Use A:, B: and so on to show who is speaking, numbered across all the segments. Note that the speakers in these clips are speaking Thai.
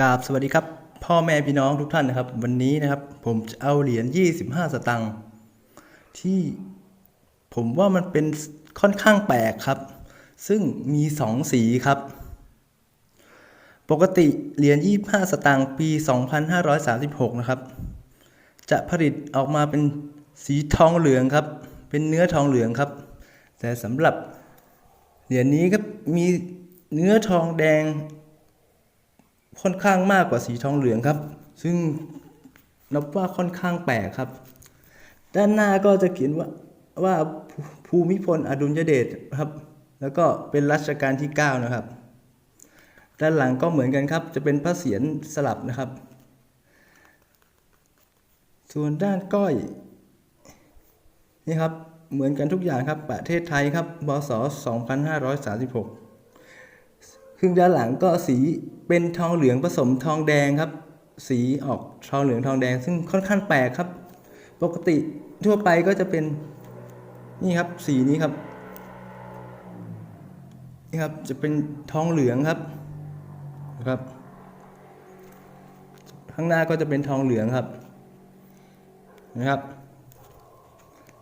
A: กราบสวัสดีครับ พ่อแม่พี่น้องทุกท่านนะครับ วันนี้นะครับ ผมจะเอาเหรียญ 25 สตังค์ที่ผมว่ามันเป็นค่อนข้างแปลกครับ ซึ่งมีสองสีครับ ปกติเหรียญ 25 สตางค์ปี 2536 นะครับ จะผลิตออกมาเป็นสีทองเหลืองครับ เป็นเนื้อทองเหลืองครับ แต่สำหรับเหรียญนี้ครับมีเนื้อทองแดง ค่อนข้างมากกว่าสีทองเหลืองครับ ซึ่งนับว่าค่อนข้างแปลกครับ ด้านหน้าก็จะเขียนว่าว่าภูมิพลอดุลยเดชครับ แล้วก็เป็นรัชกาลที่ 9 นะครับ ด้านหลังก็เหมือนกันครับ จะเป็นพระเศียรสลับนะครับ ส่วนด้านก้อยนี่ครับเหมือนกันทุกอย่างครับประเทศไทยครับบศ2536 ครึ่งด้านหลังก็สีเป็นทองเหลืองผสมทองแดงครับ สีออกทองเหลืองทองแดง ซึ่งค่อนข้างแปลกครับ ปกติทั่วไปก็จะเป็นนี่ครับสีนี้ครับนี่ครับจะเป็นทองเหลืองครับนะครับ ข้างหน้าก็จะเป็นทองเหลืองครับนะครับ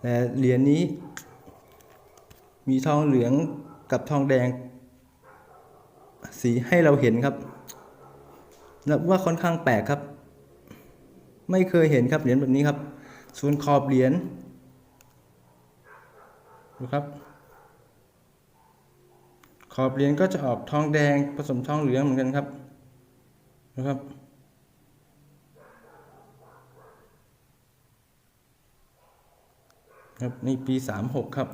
A: แต่เหรียญนี้มีทองเหลืองกับทองแดง สีให้เราเห็นครับนับว่าค่อนข้างแปลกครับ ไม่เคยเห็นครับเหรียญแบบนี้ครับ ส่วนขอบเหรียญดูครับ ขอบเหรียญก็จะออกทองแดงผสมทองเหลืองเหมือนกันครับนะครับครับนี่ปีสามหกครับ